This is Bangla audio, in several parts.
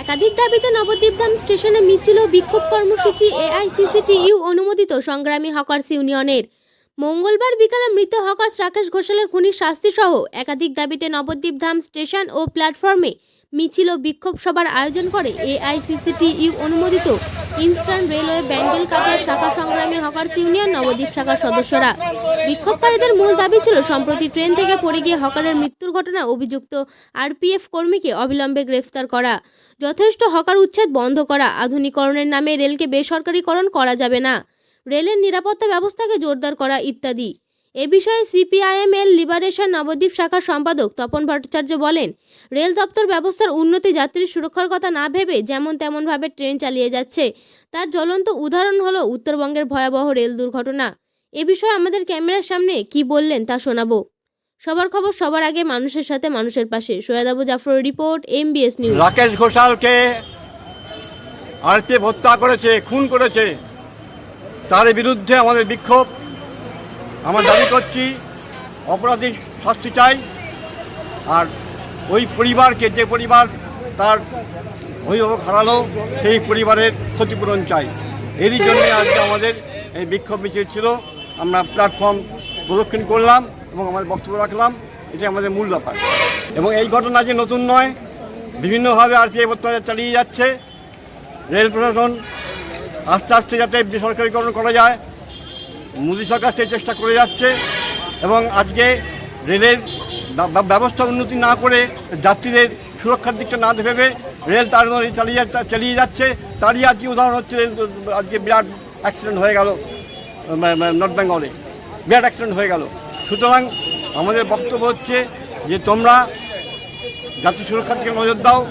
একাধিক দাবিতে নবদ্বীপধাম স্টেশনে মিছিল বিক্ষোভ কর্মসূচি এআইসিসিটিইউ অনুমোদিত সংগ্রামী হকার্স ইউনিয়নের। মঙ্গলবার বিকালে মৃত হকার্স রাকেশ ঘোষালের খুনির শাস্তি সহ একাধিক দাবিতে নবদ্বীপধাম স্টেশন ও প্ল্যাটফর্মে মিছিল ও বিক্ষোভ সভার আয়োজন করে এআইসিসিটিইউ অনুমোদিত ইনস্টার্ন রেলওয়ে ব্যান্ডেল কাটার শাখা সংগ্রামী হকার্স ইউনিয়ন নবদ্বীপ শাখার সদস্যরা। বিক্ষোভকারীদের মূল দাবি ছিল, সম্প্রতি ট্রেন থেকে পড়ে গিয়ে হকারের মৃত্যুর ঘটনা অভিযুক্ত আরপিএফ কর্মীকে অবিলম্বে গ্রেফতার করা। যথেষ্ট হকার উচ্ছেদ বন্ধ করা, আধুনিকরণের নামে রেলকে বেসরকারীকরণ করা যাবে না। রেলের নিরাপত্তা ব্যবস্থাকে জোরদার করা ইত্যাদি। এ বিষয়ে সিপিআইএম এল লিবারেশন নবদ্বীপ শাখার সম্পাদক তপন ভট্টাচার্য বলেন, রেল দপ্তর ব্যবস্থার উন্নতি যাত্রীর সুরক্ষার কথা না ভেবে যেমন তেমনভাবে ট্রেন চালিয়ে যাচ্ছে, তার জ্বলন্ত উদাহরণ হলো উত্তরবঙ্গের ভয়াবহ রেল দুর্ঘটনা। এ বিষয়ে আমাদের ক্যামেরার সামনে কি বললেন তা শোনাবো। সবার খবর সবার আগে মানুষের সাথে মানুষের পাশে। Syed Abu Jafar report, MBS news. Rakesh ঘোষালকে RPF হত্যা করেছে, খুন করেছে। তার বিরুদ্ধে আমাদের বিক্ষোভ। আমরা দাবি করছি, অপরাধী শাস্তি চাই, আর ওই পরিবারকে যে পরিবার তার অভিভাবক হারালো, সেই পরিবারের ক্ষতিপূরণ চাই। এরই জন্য আজকে আমাদের এই বিক্ষোভ মিছিল ছিল। আমরা প্ল্যাটফর্ম প্রদক্ষিণ করলাম এবং আমাদের বক্তব্য রাখলাম। এটি আমাদের মূল ব্যাপার। এবং এই ঘটনা যে নতুন নয়। বিভিন্নভাবে আরপিএফ অত্যাচার চালিয়ে যাচ্ছে। রেল প্রশাসন আস্তে আস্তে যাতে বেসরকারীকরণ করা যায়। মোদী সরকার সেই চেষ্টা করে যাচ্ছে এবং আজকে রেলের ব্যব- ব্যব- ব্যবস্থা উন্নতি না করে যাত্রীদের সুরক্ষার দিকটা না ভেবে রেল তার চালিয়ে চালিয়ে যাচ্ছে। তারই আজকে উদাহরণ হচ্ছে আজকে বিরাট অ্যাক্সিডেন্ট হয়ে গেল নর্থ বেঙ্গলে বিরাট অ্যাক্সিডেন্ট হয়ে গেল। সুতরাং আমাদের বক্তব্য হচ্ছে যে তোমরা যাত্রী সুরক্ষার দিকে নজর দাও,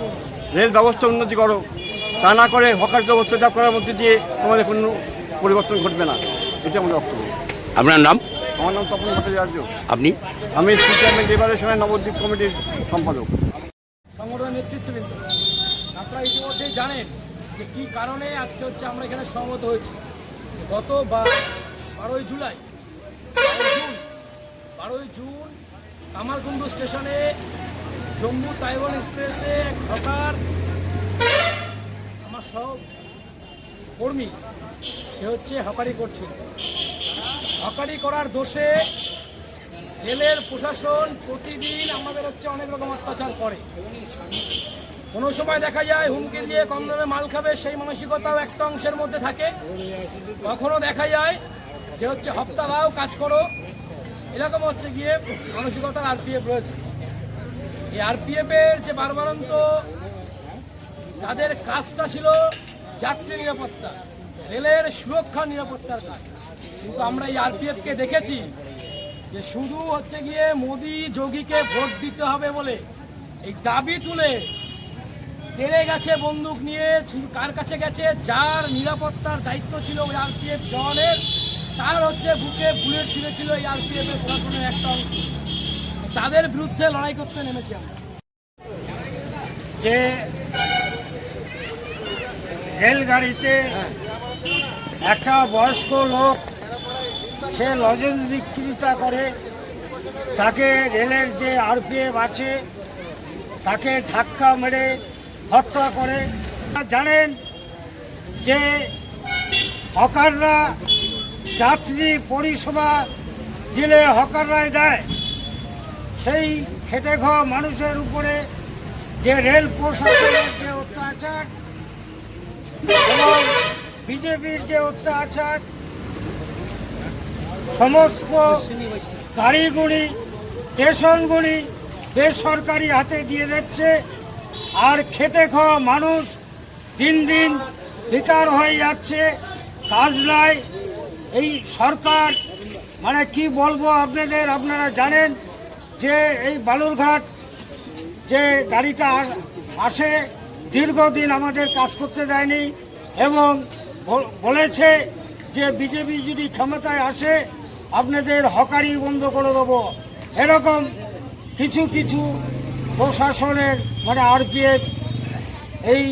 রেল ব্যবস্থা উন্নতি করো। তা না করে হকার ব্যবস্থা করার মধ্যে দিয়ে তোমাদের কোনো পরিবর্তন ঘটবে না। এটা আমাদের বক্তব্য। আপনার নাম? আমার নাম তপন ভট্টাচার্য। আপনি? আমি সিপিএমের লিবারেশনের নবদ্বীপ কমিটির সম্পাদক। সংগঠনের নেতৃত্ববৃন্দ আপনারা ইতিমধ্যেই জানেন যে কী কারণে আজকে হচ্ছে আমরা এখানে সমবেত হয়েছি। গত বা বারোই জুলাই বারোই জুন বারোই জুন কামারকুণ্ডু স্টেশনে জম্মু তাইওয়ান এক্সপ্রেসে এক হকার আমার সব কর্মী, সে হচ্ছে হকারি করছিল হকারি করার দোষে রেলের প্রশাসন প্রতিদিন আমাদের হচ্ছে অনেক রকম অত্যাচার করে। কোনো সময় দেখা যায় হুমকি দিয়ে কম দামে মাল খাবে, সেই মানসিকতাও একটা অংশের মধ্যে থাকে। কখনো দেখা যায় যে হচ্ছে হপ্তা দাও কাজ করো। এরকম হচ্ছে গিয়ে মানসিকতার আরপিএফ রয়েছে। এই আরপিএফ এর যে বারবারন্ত তাদের কাজটা ছিল যাত্রী নিরাপত্তা, রেলের সুরক্ষা নিরাপত্তার কাজ। কিন্তু আমরা এই আরপিএফকে দেখেছি যে শুধু হচ্ছে গিয়ে মোদি যোগীকে ভোট দিতে হবে বলে এই দাবি তুলে তেড়ে গেছে বন্দুক নিয়ে কার কাছে গেছে, যার নিরাপত্তার দায়িত্ব ছিল ওই আরপিএফ জওয়ানের, তার হচ্ছে বুকে বুলেট ফিরেছিল এই আরপিএফ এর প্রশাসনের একটা অংশ। তাদের বিরুদ্ধে লড়াই করতে নেমেছি আমরা। যে রেলগাড়িতে একটা বয়স্ক লোক, সে লজেন্স বিক্রিতা করে। তাকে রেলের যে আরপিএফ আছে, তাকে ধাক্কা মেরে হত্যা করে। জানেন যে হকাররা যাত্রী পরিষেবা দিলে হকাররাই দেয়। সেই খেটে খাওয়া মানুষের উপরে যে রেল প্রশাসনের যে অত্যাচার এবং বিজেপির যে অত্যাচার, সমস্ত গাড়িগুলি, স্টেশনগুলি বেসরকারি হাতে দিয়ে দিচ্ছে আর খেটে খাওয়া মানুষ দিন দিন বেকার হয়ে যাচ্ছে। কাজ নাই। এই সরকার মানে কি বলব আপনাদের, আপনারা জানেন যে এই বালুরঘাট যে গাড়িটা আসে দীর্ঘদিন আমাদের কাজ করতে দেয়নি এবং বলেছে যে বিজেপি যদি ক্ষমতায় আসে, আপনাদের হকারি বন্ধ করে দেবো। এরকম কিছু কিছু প্রশাসনের মানে আরপিএফ, এই